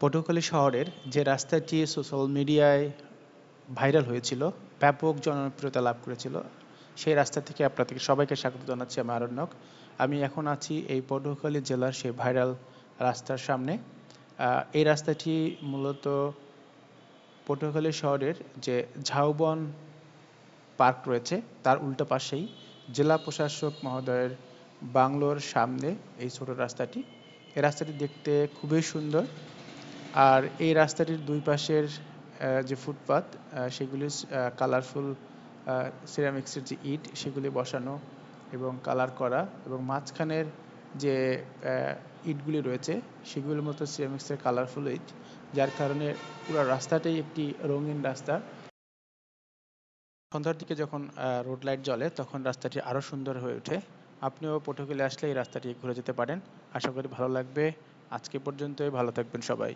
পটুয়াখালী শহরের যে রাস্তাটি সোশ্যাল মিডিয়ায় ভাইরাল হয়েছিল, ব্যাপক জনপ্রিয়তা লাভ করেছিল, সেই রাস্তা থেকে আপনাদেরকে সবাইকে স্বাগত জানাচ্ছি আমি আরণ্যক। আমি এখন আছি এই পটুয়াখালী জেলার সেই ভাইরাল রাস্তার সামনে। এই রাস্তাটি মূলত পটুয়াখালী শহরের যে ঝাউবন পার্ক রয়েছে, তার উল্টো পাশেই জেলা প্রশাসক মহোদয়ের বাংলোর সামনে এই ছোট রাস্তাটি। এই রাস্তাটি দেখতে খুবই সুন্দর। আর এই রাস্তাটির দুই পাশের যে ফুটপাত সেগুলি কালারফুল সিরামিক্সের যে ইট, সেগুলি বসানো এবং কালার করা এবং মাঝখানের যে ইটগুলি রয়েছে, সেগুলির মতো সিরামিক্সের কালারফুল ইট, যার কারণে পুরো রাস্তাটাই একটি রঙিন রাস্তা। সন্ধ্যার দিকে যখন রোড লাইট জ্বলে, তখন রাস্তাটি আরও সুন্দর হয়ে ওঠে। আপনিও পটুয়াখালী আসলে এই রাস্তাটি ঘুরে যেতে পারেন। আশা করি ভালো লাগবে। আজকে পর্যন্তই, ভালো থাকবেন সবাই।